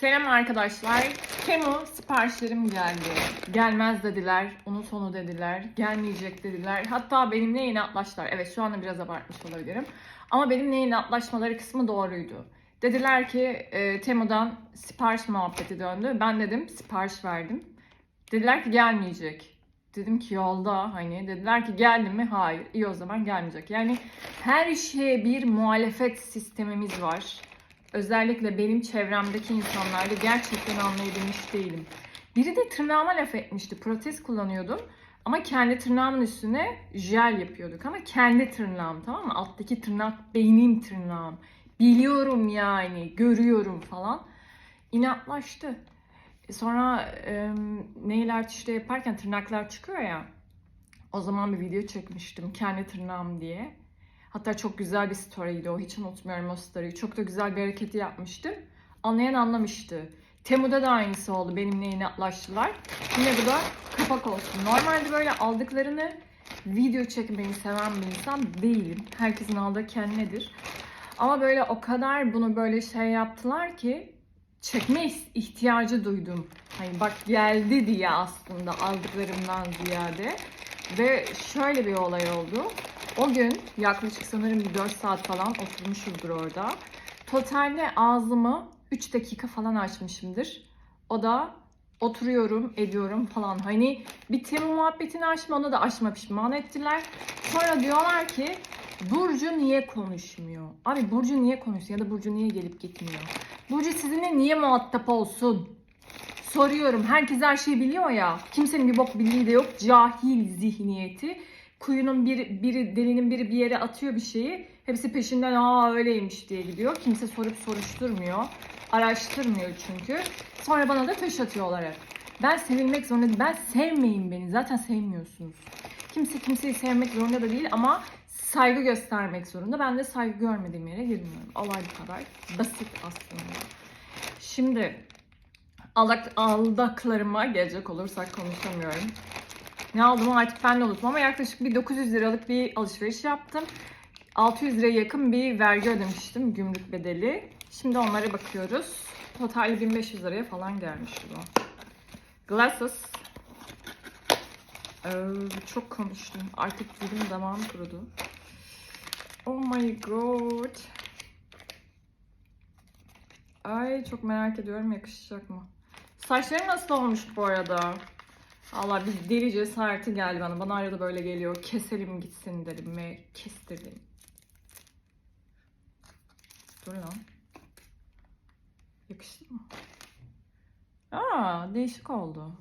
Selam arkadaşlar. Temu siparişlerim geldi. Gelmez dediler. Onun sonu dediler. Gelmeyecek dediler. Hatta benimle inatlaştılar. Evet şu anda biraz abartmış olabilirim. Ama benimle inatlaşmaları kısmı doğruydu. Dediler ki e, Temu'dan sipariş muhabbeti döndü. Ben dedim sipariş verdim. Dediler ki gelmeyecek. Dedim ki yolda hani. Dediler ki geldi mi? Hayır. İyi o zaman gelmeyecek. Yani her şeye bir muhalefet sistemimiz var. Özellikle benim çevremdeki insanlarda gerçekten anlayabilmiş değilim. Biri de tırnağıma laf etmişti. Protez kullanıyordum. Ama kendi tırnağımın üstüne jel yapıyorduk. Ama kendi tırnağım tamam mı? Alttaki tırnak benim tırnağım. Biliyorum yani. Görüyorum falan. İnatlaştı. E Sonra e, nail art işte yaparken tırnaklar çıkıyor ya. O zaman bir video çekmiştim. Kendi tırnağım diye. Hatta çok güzel bir story'ydi o. Hiç unutmuyorum o story'yi. Çok da güzel bir hareketi yapmıştım. Anlayan anlamıştı. Temu'da da aynısı oldu. Benimle inatlaştılar. Yine bu da kapak olsun. Normalde böyle aldıklarını video çekmeyi seven bir insan değilim. Herkesin aldığı kendinedir. Ama böyle o kadar bunu böyle şey yaptılar ki çekme ihtiyacı duydum. Hani bak geldi diye aslında aldıklarımdan ziyade. Ve şöyle bir olay oldu. O gün yaklaşık sanırım bir 4 saat falan oturmuşuzdur orada. Totalde ağzımı 3 dakika falan açmışımdır. O da oturuyorum, ediyorum falan. Hani bir tema muhabbetini açma, onu da açma pişman ettiler. Sonra diyorlar ki Burcu niye konuşmuyor? Abi Burcu niye konuşuyor ya da Burcu niye gelip gitmiyor? Burcu sizinle niye muhatap olsun? Soruyorum. Herkes her şeyi biliyor ya. Kimsenin bir bok bildiği de yok. Cahil zihniyeti. Kuyunun bir, biri, delinin biri bir yere atıyor bir şeyi. Hepsi peşinden aa öyleymiş diye gidiyor. Kimse sorup soruşturmuyor. Araştırmıyor çünkü. Sonra bana da taş atıyorlar hep. Ben sevilmek zorunda değilim. Ben sevmeyin beni. Zaten sevmiyorsunuz. Kimse kimseyi sevmek zorunda da değil ama saygı göstermek zorunda. Ben de saygı görmediğim yere girmiyorum. Olay bu kadar. Basit aslında. Şimdi aldak, aldaklarıma gelecek olursak konuşamıyorum. Ne aldığımı artık ben de unuttum ama yaklaşık bir 900 liralık bir alışveriş yaptım. 600 liraya yakın bir vergi ödemiştim gümrük bedeli. Şimdi onlara bakıyoruz. Total 1500 liraya falan gelmişti bu. Glasses. Ee, çok konuştum. Artık dilim damağım kurudu. Oh my god. Ay çok merak ediyorum yakışacak mı? Saçlarım nasıl olmuş bu arada? Allah bir deli cesareti geldi bana. Bana arada böyle geliyor. Keselim gitsin dedim ve kestirdim. Dur lan. Yakıştı mı? Aa değişik oldu.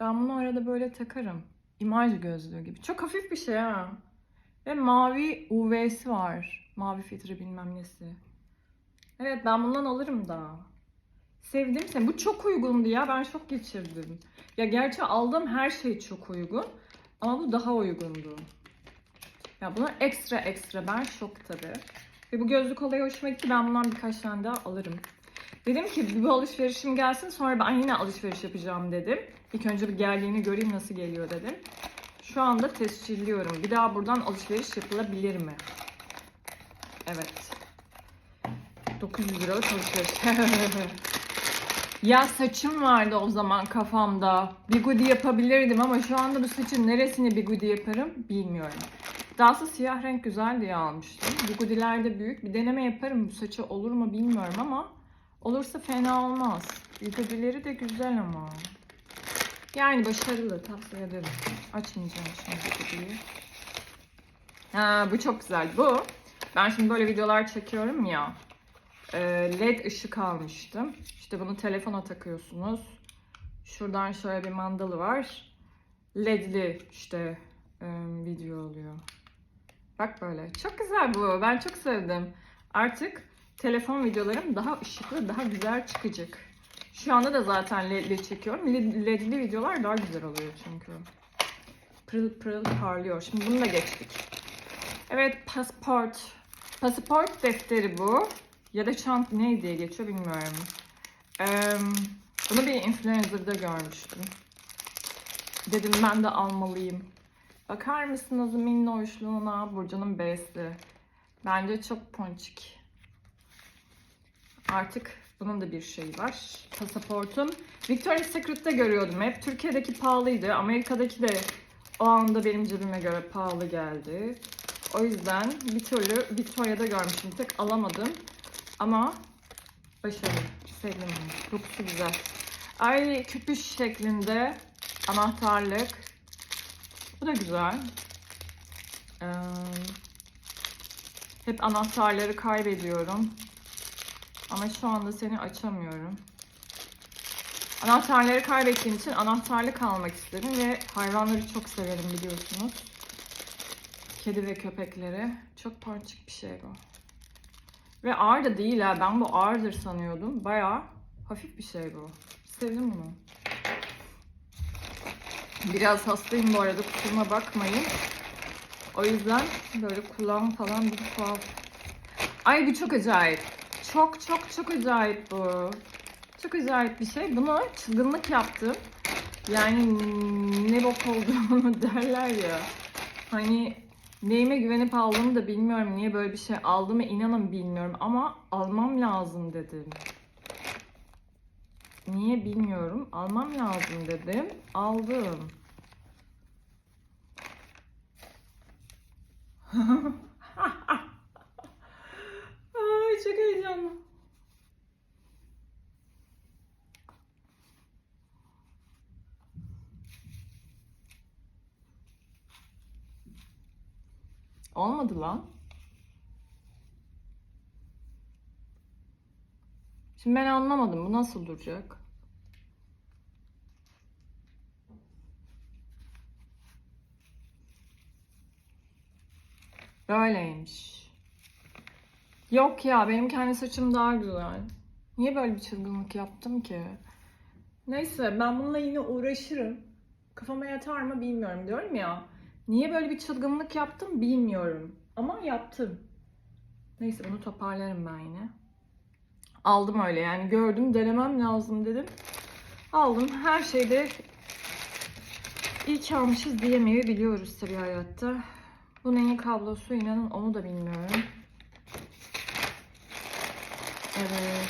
Ben bunu arada böyle takarım. İmaj gözlüğü gibi. Çok hafif bir şey ha. Ve mavi UV'si var. Mavi filtre bilmem nesi. Evet ben bundan alırım da. Sevdim seni. Bu çok uygundu ya. Ben şok geçirdim. Ya gerçi aldığım her şey çok uygun. Ama bu daha uygundu. Ya buna ekstra ekstra. Ben şok tabii. Ve bu gözlük olayı hoşuma gitti. Ben bundan birkaç tane daha alırım. Dedim ki bu alışverişim gelsin sonra ben yine alışveriş yapacağım dedim. İlk önce bir geldiğini göreyim nasıl geliyor dedim. Şu anda tescilliyorum. Bir daha buradan alışveriş yapılabilir mi? Evet. 900 liralık alışveriş. ya saçım vardı o zaman kafamda. Bigudi yapabilirdim ama şu anda bu saçın neresini bigudi yaparım bilmiyorum. Dahası siyah renk güzel diye almıştım. Bigudiler de büyük. Bir deneme yaparım bu saçı olur mu bilmiyorum ama olursa fena olmaz. Bigudileri de güzel ama. Yani başarılı tavsiye ederim. Açmayacağım şimdi bigudiyi. Ha, bu çok güzel. Bu ben şimdi böyle videolar çekiyorum ya. E, LED ışık almıştım. İşte bunu telefona takıyorsunuz. Şuradan şöyle bir mandalı var. LED'li işte e, video oluyor. Bak böyle. Çok güzel bu. Ben çok sevdim. Artık telefon videolarım daha ışıklı, daha güzel çıkacak. Şu anda da zaten LED'li çekiyorum. LED- LED'li videolar daha güzel oluyor çünkü. Pırıl pırıl parlıyor. Şimdi bunu da geçtik. Evet pasaport. Pasaport defteri bu. Ya da çant ne diye geçiyor bilmiyorum. Eee, bunu bir influencer'da görmüştüm. Dedim ben de almalıyım. Bakar mısınız minnoşluğuna Burcu'nun B'si. Bence çok ponçik. Artık bunun da bir şeyi var. Pasaportum. Victoria's Secret'te görüyordum hep. Türkiye'deki pahalıydı. Amerika'daki de o anda benim cebime göre pahalı geldi. O yüzden bir türlü Victoria'da görmüştüm. Tek alamadım. Ama başarılı. Sevdim onu. Dokusu güzel. Ay küpüş şeklinde anahtarlık. Bu da güzel. Ee, hep anahtarları kaybediyorum. Ama şu anda seni açamıyorum. Anahtarları kaybettiğim için anahtarlık almak istedim ve hayvanları çok severim biliyorsunuz. Kedi ve köpekleri. Çok parçık bir şey bu. Ve ağır da değil ha. Ben bu ağırdır sanıyordum. Bayağı hafif bir şey bu. Sevdim bunu. Biraz hastayım bu arada kusuruma bakmayın. O yüzden böyle kulağım falan bir tuhaf. Ay bu çok acayip. Çok çok çok acayip bu. Çok acayip bir şey. Bunu çılgınlık yaptım. Yani ne bok olduğunu derler ya. Hani neyime güvenip aldığımı da bilmiyorum. Niye böyle bir şey aldığımı inanın bilmiyorum. Ama almam lazım dedim. Niye bilmiyorum. Almam lazım dedim. Aldım. Ay çok heyecanlı. Olmadı lan. Şimdi ben anlamadım. Bu nasıl duracak? Böyleymiş. Yok ya benim kendi saçım daha güzel. Niye böyle bir çılgınlık yaptım ki? Neyse ben bununla yine uğraşırım. Kafama yatar mı bilmiyorum diyorum ya. Niye böyle bir çılgınlık yaptım bilmiyorum. Ama yaptım. Neyse bunu toparlarım ben yine. Aldım öyle yani gördüm denemem lazım dedim. Aldım her şeyde iyi almışız diyemeyi biliyoruz tabii hayatta. Bu neyin kablosu inanın onu da bilmiyorum. Evet.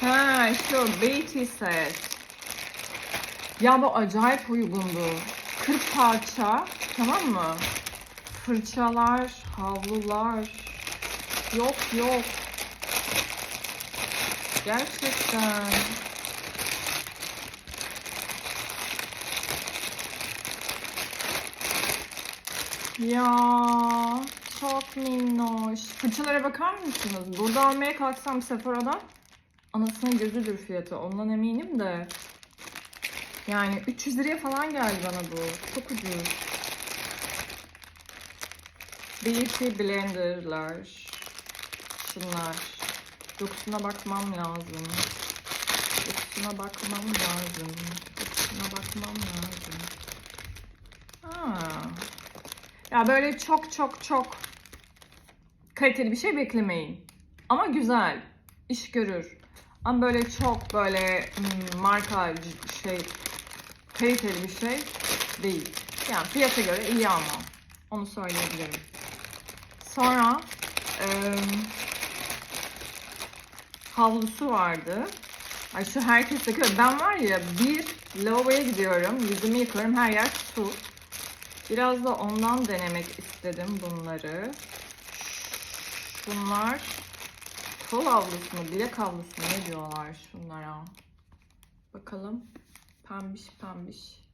Ha şu Beauty set. Ya bu acayip uygundu. 40 parça tamam mı? Fırçalar, havlular. Yok yok. Gerçekten. Ya çok minnoş. Fırçalara bakar mısınız? Burada almaya kalksam Sephora'da anasının gözüdür fiyatı. Ondan eminim de. Yani 300 liraya falan geldi bana bu. Çok ucuz. Beauty blenderlar. Şunlar. Dokusuna bakmam lazım. Dokusuna bakmam lazım. Dokusuna bakmam lazım. Aa. Ya böyle çok çok çok kaliteli bir şey beklemeyin. Ama güzel. iş görür. Ama böyle çok böyle hmm, marka şey kaliteli bir şey değil. Yani fiyata göre iyi ama. Onu söyleyebilirim. Sonra eee, havlusu vardı. Ay şu herkes takıyor. Ben var ya bir lavaboya gidiyorum. Yüzümü yıkıyorum. Her yer su. Biraz da ondan denemek istedim bunları. Bunlar kol havlusu mu, bilek havlusu mu ne diyorlar şunlara. Bakalım. Pembiş pembiş.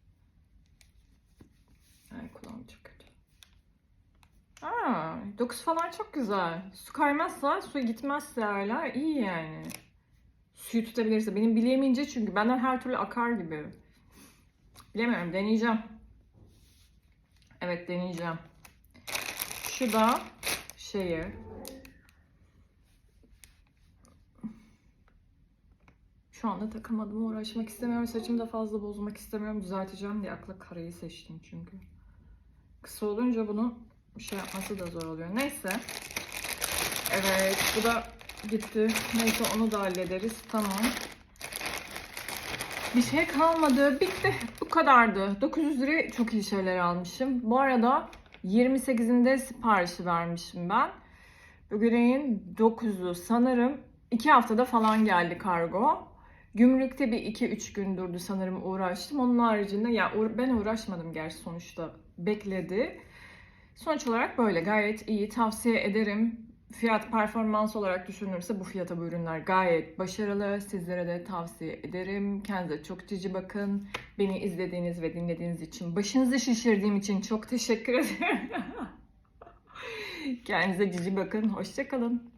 Ay kulağım çok kötü. Aa, dokusu falan çok güzel. Su kaymazsa, su gitmezse öyle iyi yani. Suyu tutabilirse. Benim bileğim ince çünkü benden her türlü akar gibi. Bilemiyorum deneyeceğim. Evet deneyeceğim. Şu da şeyi. Şu anda takamadım uğraşmak istemiyorum. Saçımı da fazla bozmak istemiyorum. Düzelteceğim diye akla karayı seçtim çünkü. Kısa olunca bunu şey yapması da zor oluyor. Neyse. Evet bu da gitti. Neyse onu da hallederiz. Tamam. Bir şey kalmadı. Bitti. Bu kadardı. 900 liraya çok iyi şeyler almışım. Bu arada 28'inde siparişi vermişim ben. Bugün ayın 9'u sanırım 2 haftada falan geldi kargo. Gümrükte bir 2-3 gün durdu sanırım uğraştım. Onun haricinde ya ben uğraşmadım gerçi sonuçta bekledi. Sonuç olarak böyle gayet iyi tavsiye ederim. Fiyat performans olarak düşünülürse bu fiyata bu ürünler gayet başarılı. Sizlere de tavsiye ederim. Kendinize çok cici bakın. Beni izlediğiniz ve dinlediğiniz için, başınızı şişirdiğim için çok teşekkür ederim. Kendinize cici bakın. Hoşçakalın.